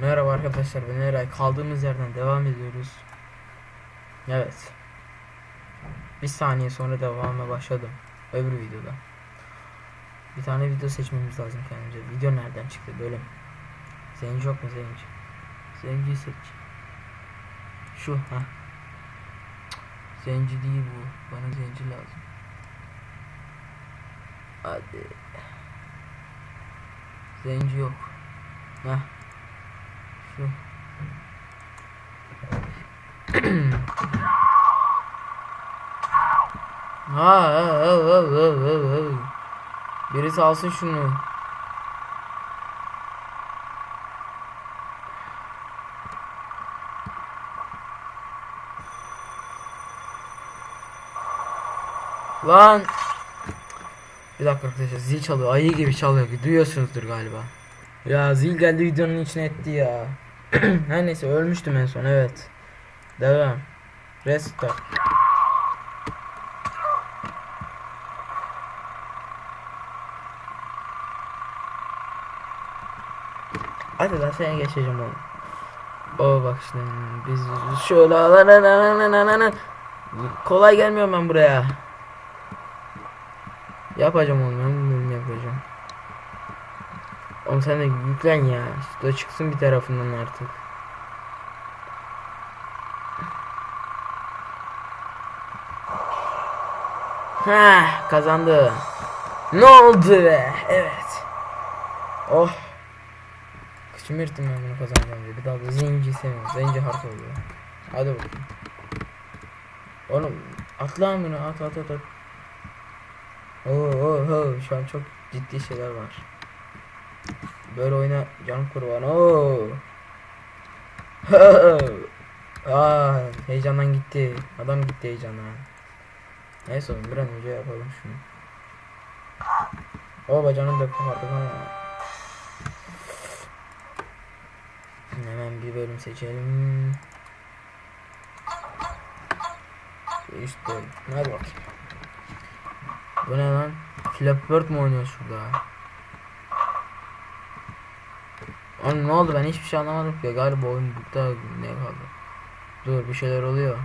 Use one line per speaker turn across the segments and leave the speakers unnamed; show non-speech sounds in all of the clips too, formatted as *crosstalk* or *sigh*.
Merhaba arkadaşlar ben Eray kaldığımız yerden devam ediyoruz. Evet. Bir saniye sonra devamına başladım. Öbür videoda. Bir tane video seçmemiz lazım kendimize. Video nereden çıktı bölüm? Zenci yok mu zenci? Zenciyi seç. Şu ha. Zenci değil bu. Bana zenci lazım. Hadi. Zenci yok. Heh. Şu. *clears throat* ha, ha, ha, ha, ha, ha. Birisi alsın şunu. Lan. Bir dakika arkadaşlar zil çalıyor. Ayı gibi çalıyor. Duyuyorsunuzdur galiba. Ya zil geldi videonun içine etti ya. *clears throat* Her neyse ölmüştüm en son evet. Devam. Restart. Hadi lan seni geçeceğim oğlum. O bak şimdi biz şöyle kolay gelmiyorum ben buraya. Yapacağım yapacağım. Oğlum sen de yüklen ya. İşte çıksın bir tarafından artık. Ha kazandı. Ne oldu be? Evet. Oh. Kıçımı yırttım ben bunu kazanacağım diye. Bir daha da zenci sevmiyorum. Zenci harf oluyor. Hadi bakayım. Oğlum atla bunu at at at at. Oo, oo, oo. Şu an çok ciddi şeyler var. Böyle oyna can kurban. Oo. Aa, heyecandan gitti. Adam gitti heyecandan. Neyse bir an önce yapalım şunu. O bacağını da kopardık ama. Hemen bir bölüm seçelim. Üst bölüm. Hadi bakayım. Bu ne lan? Flappy Bird mu oynuyor şurada? Oğlum ne oldu ben hiçbir şey anlamadım ki galiba oyun bukta ne kaldı. Dur bir şeyler oluyor.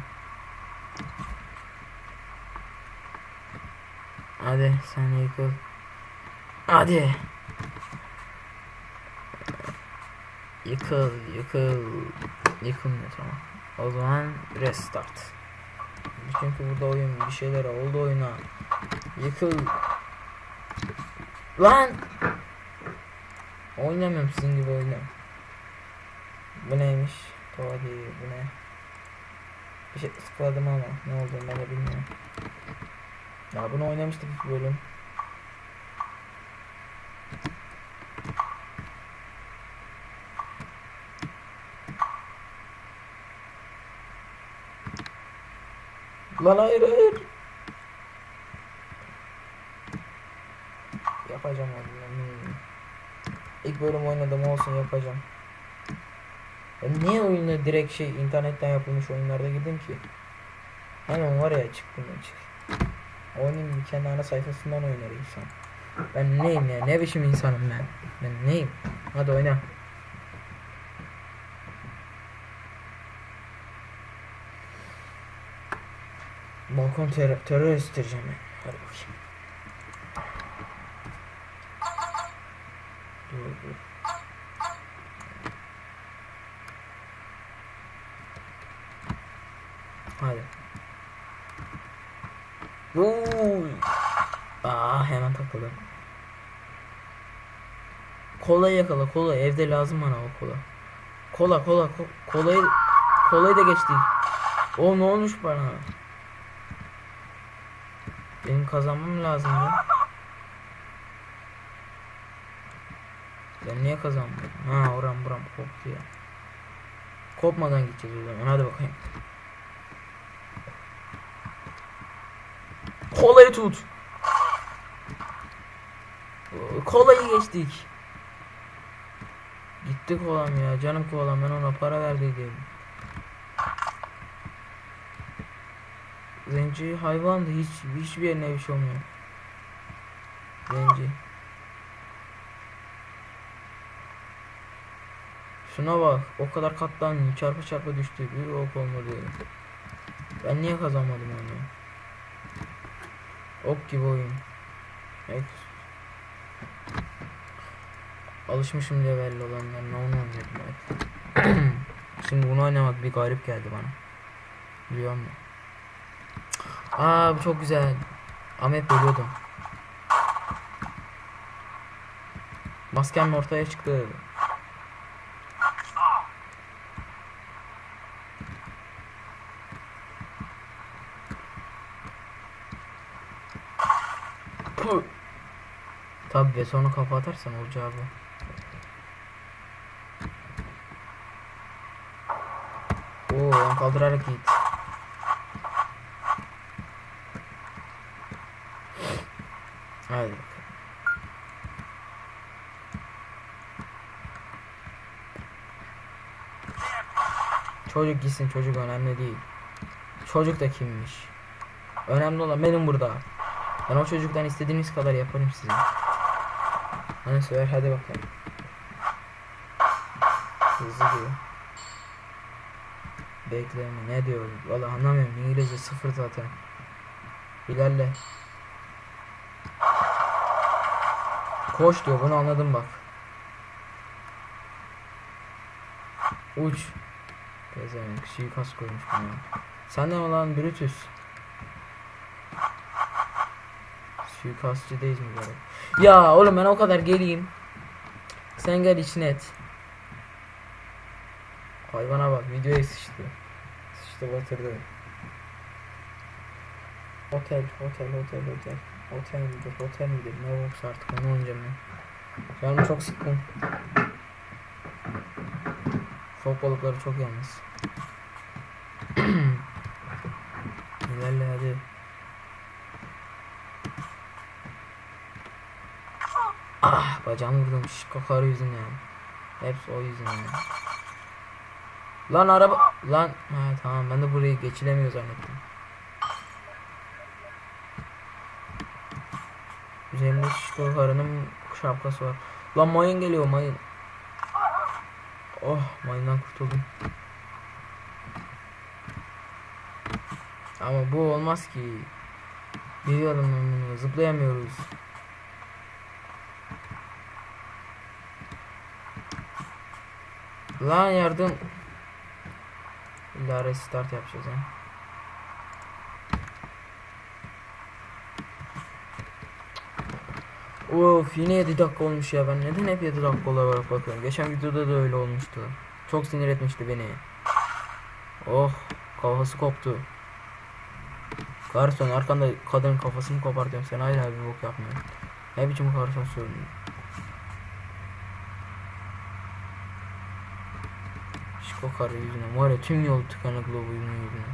Hadi sen yıkıl. Hadi. Yıkıl, yıkıl. Yıkılmıyor tamam. O zaman restart. Çünkü burada oyun bir şeyler oldu oyuna. Yıkıl. Lan! Oynamıyorum sizin gibi oynamıyorum. Bu neymiş? Değil bu ne? Bir şey sıkladım ama ne olduğunu ben de bilmiyorum. Ya bunu oynamıştık ilk bölüm. Lan hayır hayır. Yapacağım onu. İlk bölüm oynadım olsun yapacağım. Ben niye oyuna direkt şey internetten yapılmış oyunlarda girdim ki? Hemen var ya çıktım ben çık. Oyunun kendi ana sayfasından oynar insan. Ben neyim ya? Ne biçim insanım ben? Ben neyim? Hadi oyna. Balkon terör, terör istireceğim ben. Hadi bakayım. Dur dur. Hadi. Uy. Aa hemen takıldı. Kola yakala kola evde lazım bana o kola. Kola kola ko kolayı kolayı da geçtik. O ne olmuş bana? Benim kazanmam lazım ya. Ben niye kazanmadım? Ha oram buram koptu ya. Kopmadan gideceğiz o zaman hadi bakayım. Kolayı tut. Kolayı geçtik. Gitti kolam ya canım kolam ben ona para verdiydim. Zenci hayvandı hiç hiçbir yerine bir şey olmuyor. Zenci. Şuna bak. O kadar katlanıyor. Çarpı çarpı düştü. Bir ok olmadı. Ben niye kazanmadım onu? Ok gibi oyun. Evet. Alışmışım levelli olanlarına onu oynuyordum hep. Şimdi bunu oynamak bir garip geldi bana. Biliyor musun? Aa bu çok güzel. Ama hep ölüyordum. Maskem ortaya çıktı. Puh. Tabii ve sonra kafa atarsan olacağı bu. Oo, yan kaldırarak git. Hadi. Çocuk gitsin çocuk önemli değil. Çocuk da kimmiş? Önemli olan benim burada. Ben o çocuktan istediğiniz kadar yaparım size. Hani söver hadi bakalım. Hızlı diyor. Bekleme ne diyor? Valla anlamıyorum. İngilizce sıfır zaten. İlerle. Koş diyor bunu anladım bak. Uç. Pezevenk suikast koymuş bana. Sen de mi lan Brutus? Suikastçı değil mi böyle? Ya oğlum ben o kadar geleyim. Sen gel içine et. Hayvana bak videoya sıçtı. Sıçtı batırdı. Otel, otel, otel, otel. Otel midir, otel midir? Ne olursa artık onu oynayacağım ben. Canım çok sıkkın. Fok balıkları çok yalnız. *clears throat* İlerle hadi. Ah bacağımı vurdum kokarı yüzünden. Hepsi o yüzünden. Lan araba lan ha tamam ben de burayı geçilemiyor zannettim. Üzerimde şişko şapkası var. Lan mayın geliyor mayın. Oh mayından kurtuldum. Ama bu olmaz ki. Biliyorum ben zıplayamıyoruz. Lan yardım. İlla restart yapacağız ha. Of yine 7 dakika olmuş ya ben neden hep 7 dakika olarak bakıyorum. Geçen videoda da öyle olmuştu. Çok sinir etmişti beni. Oh kafası koptu. Garson arkanda kadının kafasını kopartıyorum sen hala bir bok yapmıyorsun. Ne biçim garson söylüyorsun? Şiko karı yüzüne var ya tüm yol tıkanıklı oyunun yüzüne.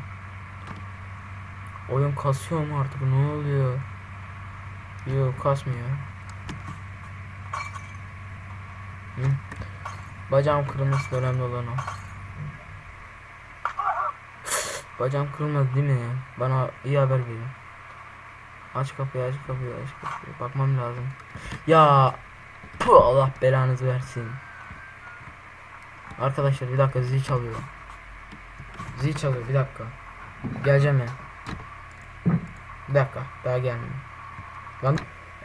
Oyun kasıyor mu artık ne oluyor? Yok kasmıyor. Hı. Bacağım kırılması önemli olan o. Bacağım kırılmadı değil mi? Bana iyi haber verin. Aç kapıyı aç kapıyı aç kapıyı. Bakmam lazım. Ya Puh, Allah belanızı versin. Arkadaşlar bir dakika zil çalıyor. Zil çalıyor bir dakika. Geleceğim ben. Bir dakika daha gelmiyor. Lan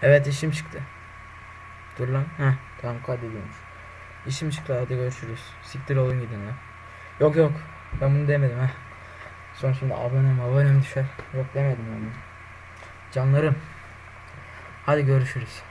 evet işim çıktı. Dur lan. Heh tamam kaydediyormuş. İşim çıktı hadi görüşürüz. Siktir olun gidin lan. Yok yok ben bunu demedim ha. Sonra şimdi abonem abonem düşer. Yok demedim ben bunu. Canlarım. Hadi görüşürüz.